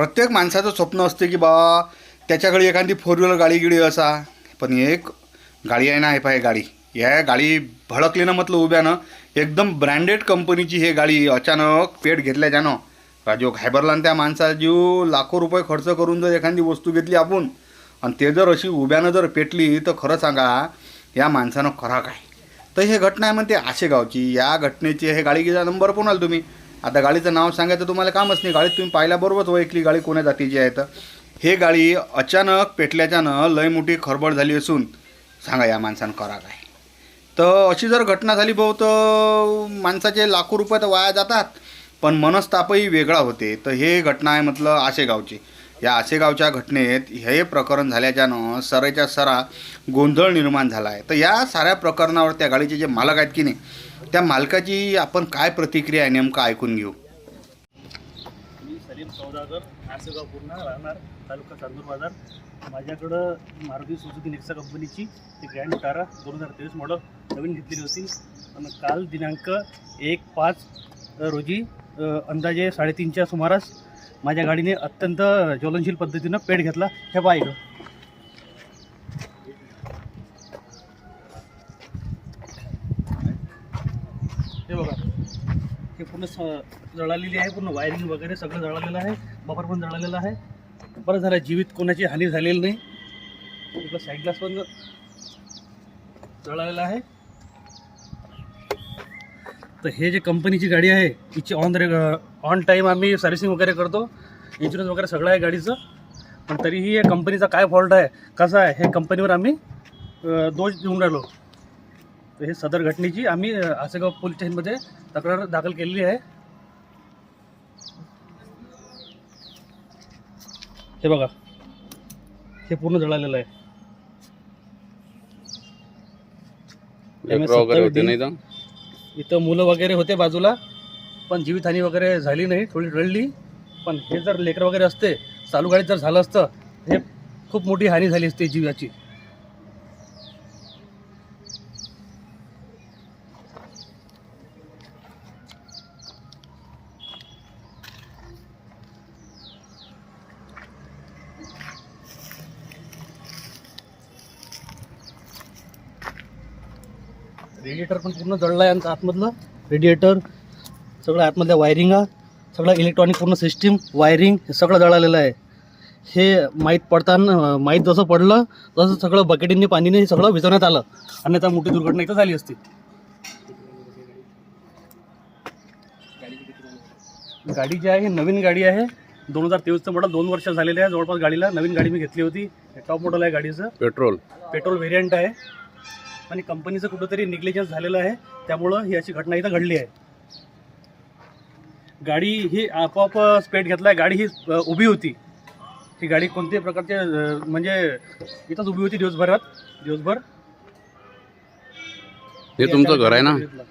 प्रत्येक माणसाचं स्वप्न असते की बा त्याच्याकडे एखादी फोर व्हीलर गाडी गिडी असा. पण एक गाडी आहे ना हे पाय गाडी. या गाडी भडकली ना म्हटलं उभ्यानं एकदम ब्रँडेड कंपनीची हे गाडी अचानक पेट घेतल्याच्यानं राजो घायबरला आणि त्या माणसा जीव लाखो रुपये खर्च करून जर एखादी वस्तू घेतली आपण आणि ते जर अशी उभ्यानं जर पेटली तर खरं सांगा या माणसानं खरा काय? तर हे घटना आहे म्हणते आशेगावची. या घटनेची हे गाडीचा नंबर पण आला तुम्ही? आता गाडीचं नाव सांगायचं तुम्हाला कामच नाही. गाडीत तुम्ही पाहिल्याबरोबरच ओळखली गाडी कोण्या जातीची आहे तर. हे गाडी अचानक पेटल्याच्यानं लय मोठी खरबड झाली असून सांगा या माणसानं करा काय. तर अशी जर घटना झाली भाऊ तर माणसाचे लाखो रुपये तर वाया जातात. पण मनस्तापही वेगळा होते. तर हे घटना आहे म्हटलं आशेगावची. या आशेगावच्या घटनेत हे प्रकरण झाल्याच्यानं सरेच्या सरा गोंधळ निर्माण झाला आहे. तर या साऱ्या प्रकरणावर त्या गाडीचे जे मालक आहेत की नाही त्या मालकाची आपण काय प्रतिक्रिया आहे नेमकं ऐकून घेऊ. मी सलीम सौदागर आसेगाव पूर्ण राहणार तालुका चांदूर बाजार. माझ्याकडं मारुती सुझुकी नेक्सा कंपनीची ती ग्रँड टारा दोन हजार तेवीस मॉडल नवीन घेतलेली होती. आणि काल दिनांक एक पाच रोजी अंदाजे साडेतीनच्या सुमारास माझ्या गाडीने अत्यंत ज्वलनशील पद्धतीनं पेट घेतला. हे बाईक इकडं हे बघा हे पूर्ण स- जळालेली आहे पूर्ण वायरिंग वगैरे सगळं जळालेलं आहे बफर पण जळालेला आहे. बरं झालं जीवित कोणाची हानी झालेली नाही. इकडं साईड ग्लास पण जळालेला आहे. तर हे जे कंपनीची गाडी आहे हिची ऑन रे ऑन टाईम आम्ही सर्व्हिसिंग वगैरे करतो. इन्शुरन्स वगैरे सगळं आहे गाडीचं. पण तरीही या कंपनीचा काय फॉल्ट आहे कसं आहे हे कंपनीवर आम्ही दोष देऊन राहिलो. तर हे सदर घटनेची आम्ही आसेगाव पोलीस स्टेशनमध्ये तक्रार दाखल केलेली आहे. हे बघा. हे पूर्ण जळालेलं आहे. लेकरं वगैरे होते नाही तर इथं मुलं वगैरे होते बाजूला पण जीवितहानी वगैरे झाली नाही थोडी रडली. पण हे जर लेकर वगैरे असते चालू गाडीत जर झालं असतं हे खूप मोठी हानी झाली असते जीवाची. रेडिएटर पण पूर्ण जळलं आहे आमचं आतमधलं. रेडिएटर सगळं आतमधल्या वायरिंगा सगळं इलेक्ट्रॉनिक पूर्ण सिस्टीम वायरिंग हे सगळं जळालेलं आहे. हे माहीत पडताना माहीत जसं पडलं तसं सगळं बकेटींनी पाणीने हे सगळं विझवण्यात आलं. अन्यथा मोठी दुर्घटना इथं झाली असती. गाडी जी आहे ही नवीन गाडी आहे. दोन हजार तेवीसचं मॉडल दोन वर्ष झालेले आहे. जवळपास गाडीला नवीन गाडी मी घेतली होती. टॉप मॉडल आहे गाडीचं. पेट्रोल. पेट्रोल व्हेरियंट आहे. आणि कंपनीचं कुठंतरी निग्लिजन्स झालेलं आहे. त्यामुळं ही अशी घटना इथं घडली आहे. गाडी ही आपोआप स्पेट घेतलाय. गाडी ही उभी होती. ही गाडी कोणत्याही प्रकारचे म्हणजे इथंच उभी होती दिवसभरात. दिवसभर. हे तुमचं घर आहे ना? घेतला.